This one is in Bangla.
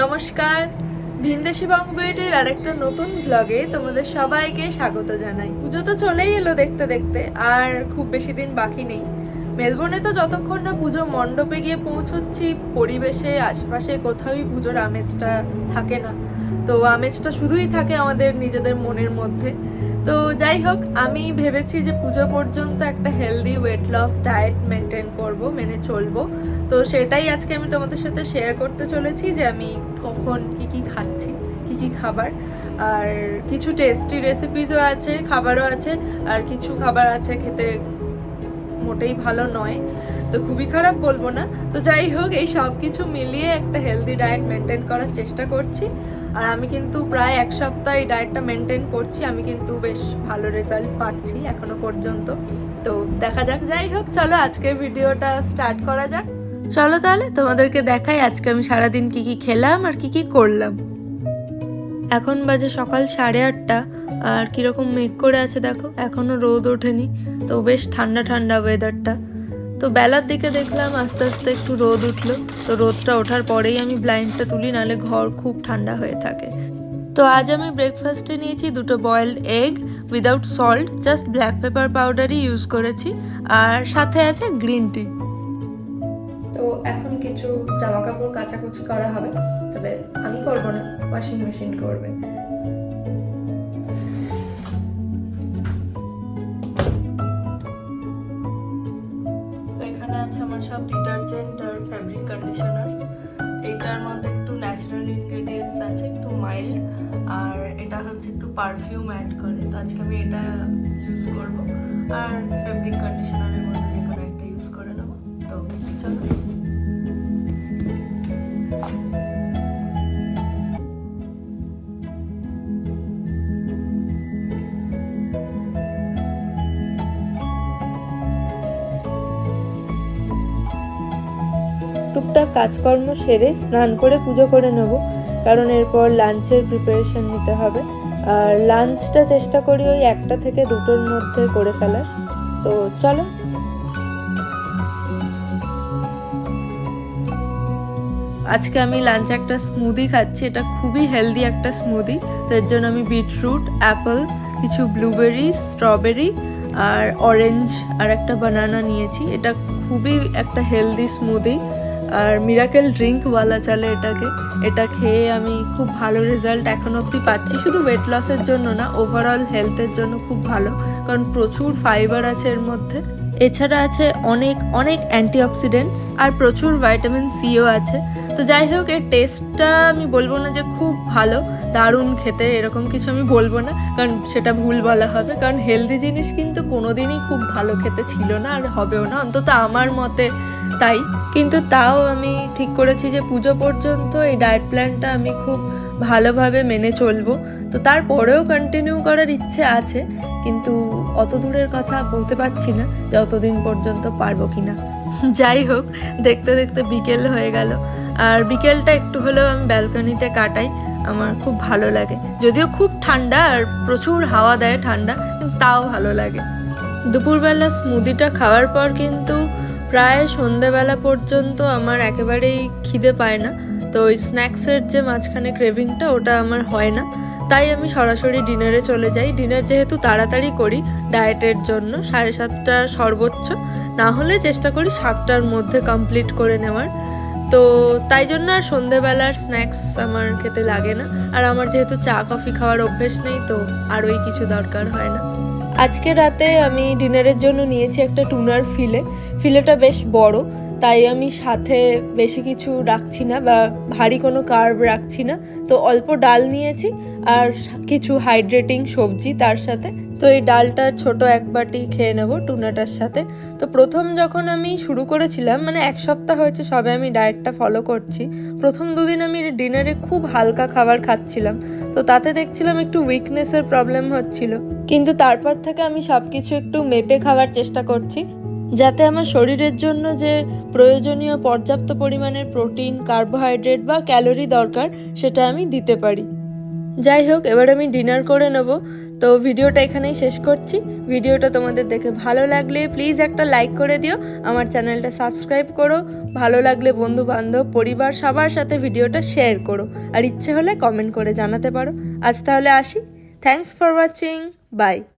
নমস্কার। ভিনদেশি বং বিউটির আরেকটা নতুন ভ্লগে তোমাদের সবাইকে স্বাগত জানাই। পুজো তো চলেই এলো দেখতে দেখতে, আর খুব বেশি দিন বাকি নেই। মেলবোর্নে তো যতক্ষণ না পুজো মণ্ডপে গিয়ে পৌঁছচ্ছি, পরিবেশে, আশপাশে কোথাওই পুজোর আমেজটা থাকে না। তো আমেজটা শুধুই থাকে আমাদের নিজেদের মনের মধ্যে। তো যাই হোক, আমি ভেবেছি যে পুজো পর্যন্ত একটা healthy weight loss diet maintain করব, মেনে চলবো। তো সেটাই আজকে আমি তোমাদের সাথে শেয়ার করতে চলেছি যে আমি কখন কি কি খাচ্ছি, কি কি খাবার। আর কিছু টেস্টি রেসিপিসও আছে, খাবারও আছে, আর কিছু খাবার আছে খেতে মোটেই ভালো নয়। তো খুবই খারাপ বলব না। তো যাই হোক, এই সব কিছু মিলিয়ে একটা হেলদি ডায়েট মেনটেন করার চেষ্টা করছি। আর আমি কিন্তু প্রায় এক সপ্তাহ এই ডায়েটটা মেনটেন করছি। আমি কিন্তু বেশ ভালো রেজাল্ট পাচ্ছি এখনও পর্যন্ত। তো দেখা যাক, যাই হোক, চলো আজকের ভিডিওটা স্টার্ট করা যাক। চলো তাহলে, তোমাদেরকে দেখাই আজকে আমি সারাদিন কি কি খেলাম আর কি কি করলাম। এখন বাজে সকাল সাড়ে আটটা। আর কীরকম মেঘ করে আছে দেখো, এখনও রোদ ওঠেনি, তো বেশ ঠান্ডা ঠান্ডা ওয়েদারটা তো বেলার দিকে দেখলাম আস্তে আস্তে একটু রোদ উঠল, তো রোদটা ওঠার পরেই আমি ব্লাইন্ডটা তুলি, নাহলে ঘর খুব ঠান্ডা হয়ে থাকে। তো আজ আমি ব্রেকফাস্টে নিয়েছি দুটো boiled egg without salt just black pepper পাউডারই use করেছি, আর সাথে আছে গ্রিন টি তো এখন কিছু জামা কাপড় কাচাকুচি করা হবে, তবে আমি করব না ওয়াশিং মেশিন করবে। সব ডিটারজেন্ট আর ফ্যাব্রিক কন্ডিশনার্স এটার মধ্যে একটু ন্যাচারাল ইনগ্রেডিয়েন্টস আছে, একটু মাইল্ড আর এটা হচ্ছে একটু পারফিউম অ্যাড করে। তো আজকে আমি এটা ইউজ করব। আর ফ্যাব্রিক কন্ডিশনারের মধ্যে টুকটাক কাজকর্ম সেরে স্নান করে পুজো করে নেব, কারণ এরপর লাঞ্চের প্রিপারেশন নিতে হবে। আর লাঞ্চটা চেষ্টা করি ওই একটা থেকে দুটোর মধ্যে করে ফেলার। তো চলো। আজকে আমি লাঞ্চে একটা স্মুদি খাচ্ছি, এটা খুবই হেলদি একটা স্মুদি তো এর জন্য আমি বিটরুট অ্যাপল কিছু ব্লুবেরি স্ট্রবেরি আর অরেঞ্জ আর একটা বানানা নিয়েছি। এটা খুবই একটা হেলদি স্মুদি আর মিরাকেল ড্রিঙ্ক বলা চলে এটাকে। এটা খেয়ে আমি খুব ভালো রেজাল্ট এখন অবধি পাচ্ছি। শুধু ওয়েট লসের জন্য না ওভারঅল হেলথের জন্য খুব ভালো। কারণ প্রচুর ফাইবার আছে এর মধ্যে। এছাড়া আছে অনেক অনেক অ্যান্টিঅক্সিডেন্টস আর প্রচুর ভাইটামিন সিও আছে। তো যাই হোক, এর টেস্টটা আমি বলব না যে খুব ভালো, দারুণ খেতে এরকম কিছু আমি বলব না, কারণ সেটা ভুল বলা হবে, কারণ হেলদি জিনিস কিন্তু কোনোদিনই খুব ভালো খেতে ছিল না আর হবেও না, অন্তত আমার মতে তাই। কিন্তু তাও আমি ঠিক করেছি যে পুজো পর্যন্ত এই ডায়েট প্ল্যানটা আমি খুব ভালোভাবে মেনে চলবো। তো তারপরেও কন্টিনিউ করার ইচ্ছে আছে, কিন্তু অত দূরের কথা বলতে পারছি না যে অতদিন পর্যন্ত পারব কি না যাই হোক, দেখতে দেখতে বিকেল হয়ে গেল। আর বিকেলটা একটু হলেও আমি ব্যালকনিতে কাটাই, আমার খুব ভালো লাগে। যদিও খুব ঠান্ডা আর প্রচুর হাওয়া দেয় ঠান্ডা, কিন্তু তাও ভালো লাগে। দুপুরবেলা স্মুদিটা খাওয়ার পর কিন্তু প্রায় সন্ধেবেলা পর্যন্ত আমার একেবারেই খিদে পায় না। তো ওই স্ন্যাক্সের যে মাঝখানে ক্রেভিংটা ওটা আমার হয় না। তাই আমি সরাসরি ডিনারে চলে যাই। ডিনার যেহেতু তাড়াতাড়ি করি ডায়েটের জন্য, সাড়ে সাতটা সর্বোচ্চ। না হলে চেষ্টা করি সাতটার মধ্যে কমপ্লিট করে নেওয়ার। তো তাই জন্য আর সন্ধেবেলার স্ন্যাক্স আমার খেতে লাগে না। আর আমার যেহেতু চা, কফি খাওয়ার অভ্যেস নেই, তো আর ওই কিছু দরকার হয় না। আজকে রাতে আমি ডিনারের জন্য নিয়েছি একটা টুনার ফিলে। ফিলেটা বেশ বড়। তাই আমি সাথে বেশি কিছু রাখছি না বা ভারী কোনো কার্ব রাখছি না। তো অল্প ডাল নিয়েছি আর কিছু হাইড্রেটিং সবজি তার সাথে। তো এই ডালটা ছোট এক বাটি খেয়ে নেব টুনাটার সাথে। তো প্রথম যখন আমি শুরু করেছিলাম মানে এক সপ্তাহ হয়েছে সবে আমি ডায়েটটা ফলো করছি। প্রথম দুদিন আমি ডিনারে খুব হালকা খাবার খাচ্ছিলাম। তো তাতে দেখছিলাম একটু উইকনেসের প্রবলেম হচ্ছিল। কিন্তু তারপর থেকে আমি সব কিছু একটু মেপে খাওয়ার চেষ্টা করছি। যাতে আমার শরীরের জন্য যে প্রয়োজনীয় পর্যাপ্ত পরিমাণের প্রোটিন, কার্বোহাইড্রেট বা ক্যালোরি দরকার, সেটা আমি দিতে পারি। যাই হোক, এবার আমি ডিনার করে নেব। তো ভিডিওটা এখানেই শেষ করছি। ভিডিওটা তোমাদের দেখে ভালো লাগলে প্লিজ একটা লাইক করে দিও। আমার চ্যানেলটা সাবস্ক্রাইব করো। ভালো লাগলে বন্ধু বান্ধব পরিবার, সবার সাথে ভিডিওটা শেয়ার করো। আর ইচ্ছে হলে কমেন্ট করে জানাতে পারো। আজ তাহলে আসি। Thanks for watching by